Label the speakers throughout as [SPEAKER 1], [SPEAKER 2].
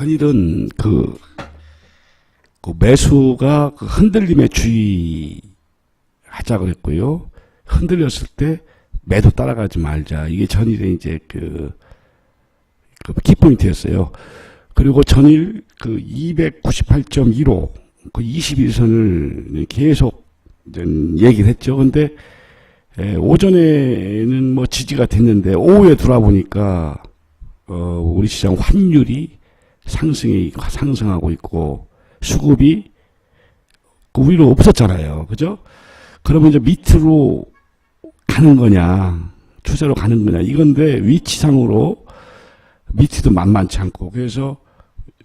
[SPEAKER 1] 전일은 그, 그 매수가 그 흔들림에 주의하자 그랬고요. 흔들렸을 때 매도 따라가지 말자. 이게 전일의 이제 그, 그 키포인트였어요. 그리고 전일 그 298.15, 그 21선을 계속 얘기를 했죠. 근데 에, 오전에는 뭐 지지가 됐는데 오후에 돌아보니까 어, 우리 시장 환율이 상승이 상승하고 있고 수급이 그 위로 없었잖아요. 그죠? 그러면 이제 밑으로 가는 거냐, 추세로 가는 거냐, 이건데 위치상으로 밑이도 만만치 않고 그래서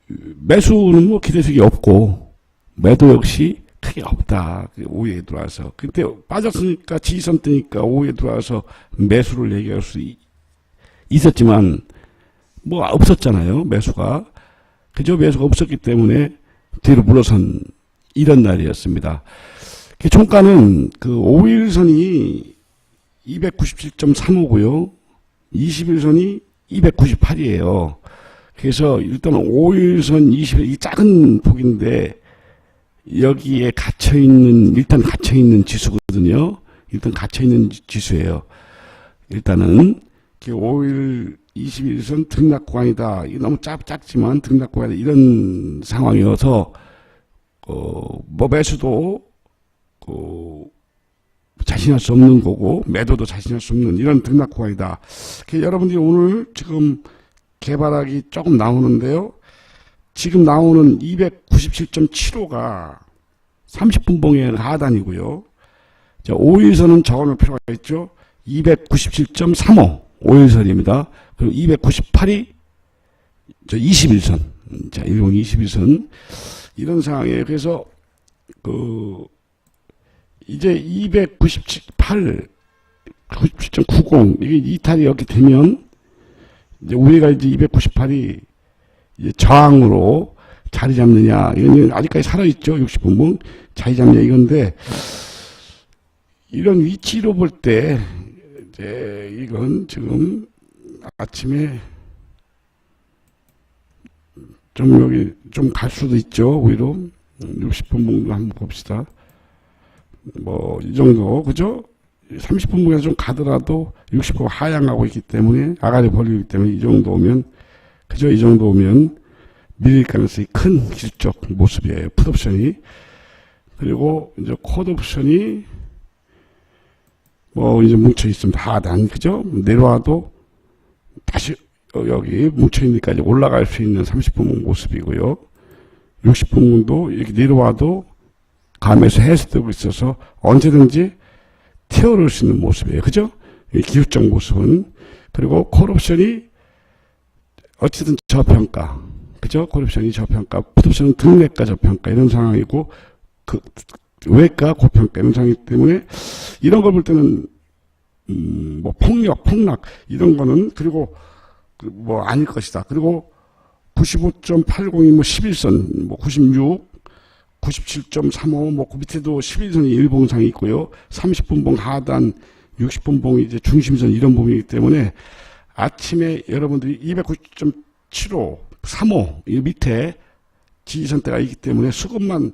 [SPEAKER 1] 매수는 뭐 기대수익이 없고 매도 역시 크게 없다. 그 오후에 들어와서. 근데 빠졌으니까 지지선 뜨니까 오후에 들어와서 매수를 얘기할 수 있- 있었지만 뭐 없었잖아요. 매수가. 그저 매수가 없었기 때문에 뒤로 물러선 이런 날이었습니다. 그 종가는 그 5일선이 297.35고요. 21선이 298이에요. 그래서 일단 5일선 20, 이 작은 폭인데 여기에 갇혀 있는 일단 갇혀 있는 지수거든요. 일단 갇혀 있는 지수예요. 일단은 5일 21선 등락 구간이다. 너무 작, 작지만 등락 구간이다. 이런 상황이어서 어, 뭐 매수도 어, 자신할 수 없는 거고 매도도 자신할 수 없는 이런 등락 구간이다. 그 여러분들이 오늘 지금 개발하기 조금 나오는데요. 지금 나오는 297.75가 30분 봉의 하단이고요. 자, 5일선은 적어놓을 필요가 있죠. 297.35 5일선입니다. 그리고 298이 저 21선. 자, 일본 21선. 이런 상황이에요. 그래서 그 이제 297.8 97.90 이게 이탈이 이렇게 되면 이제 우리가 이제 298이 이제 저항으로 자리 잡느냐 이건 아직까지 살아 있죠 60분봉 자리 잡냐 이건데 이런 위치로 볼때 이제 이건 지금 아침에 좀 여기 좀 갈 수도 있죠 위로 60분봉도 한번 봅시다. 뭐 이 정도. 그죠? 30분봉에서 좀 가더라도 60분 하향하고 있기 때문에 아가리 벌리기 때문에 이 정도 오면 그죠? 이 정도 오면 밀릴 가능성이 큰 기술적 모습이에요. 풋옵션이. 그리고 이제 콜옵션이 뭐 이제 뭉쳐 있습니다 하단 그죠 내려와도 다시 어, 여기 뭉쳐 있는 데까지 올라갈 수 있는 30분 모습이고요 60분도 이렇게 내려와도 감에서 해소되고 있어서 언제든지 튀어올 수 있는 모습이에요. 그죠? 이 기술적 모습은. 그리고 콜옵션이 어쨌든 저평가. 그죠? 콜옵션이 저평가. 풋옵션은 등매가 저평가. 이런 상황이고, 그, 외가 고평가. 상황이기 때문에, 이런 걸 볼 때는, 음, 뭐, 폭력, 폭락. 이런 거는, 그리고, 그 뭐, 아닐 것이다. 그리고, 95.80이 뭐 11선, 뭐 96, 97.35, 뭐, 그 밑에도 11선이 일봉상이 있고요. 30분봉 하단, 60분봉이 이제 중심선 이런 봉이기 때문에 아침에 여러분들이 290.75, 35, 이 밑에 지지선대가 있기 때문에 수급만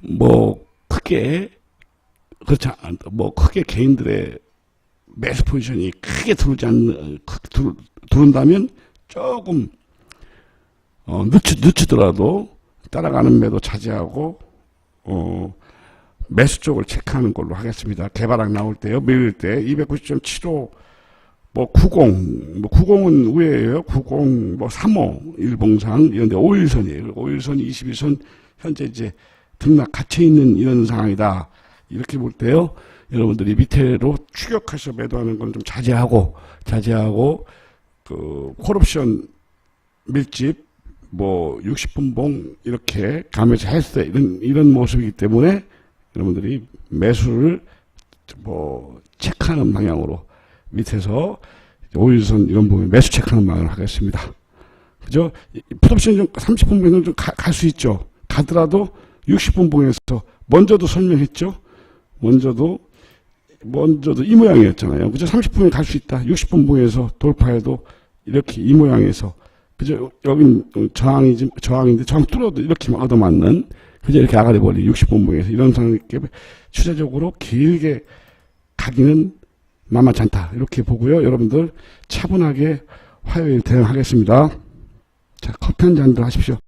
[SPEAKER 1] 뭐, 크게, 그렇지 않, 뭐, 크게 개인들의 매수 포지션이 크게 들어오지 않는, 크- 들, 들어온다면 조금, 어, 늦추, 늦추더라도 따라가는 매도 차지하고 어, 매수 쪽을 체크하는 걸로 하겠습니다. 개발학 나올 때요. 밀릴 때 290.75, 뭐 90, 뭐 90은 우회예요. 90, 뭐 35, 일봉상 이런데 5일선이에요. 5일선, 21선 현재 이제 등락 갇혀 있는 이런 상황이다. 이렇게 볼 때요. 여러분들이 밑에로 추격해서 매도하는 건 좀 자제하고 자제하고 그 콜옵션 밀집 뭐 60분 봉 이렇게 가면서 때 이런 이런 모습이기 때문에 여러분들이 매수를 뭐 체크하는 방향으로 밑에서 오일선 이런 부분 매수 체크하는 방향으로 하겠습니다. 그죠? 풋옵션 좀 30분봉에는 좀갈 수 있죠. 가더라도 60분 봉에서 먼저도 설명했죠. 먼저도 먼저도 이 모양이었잖아요. 그죠? 30분에 갈 수 있다. 60분 봉에서 돌파해도 이렇게 이 모양에서 그죠? 여긴 저항이 지, 저항인데 저항 뚫어도 이렇게 막 얻어맞는, 그죠? 이렇게 아가리 버리 60분 봉에서 이런 상황이 추세적으로 길게 가기는 만만치 않다. 이렇게 보고요. 여러분들 차분하게 화요일 대응하겠습니다. 자, 커피 한 잔들 하십시오.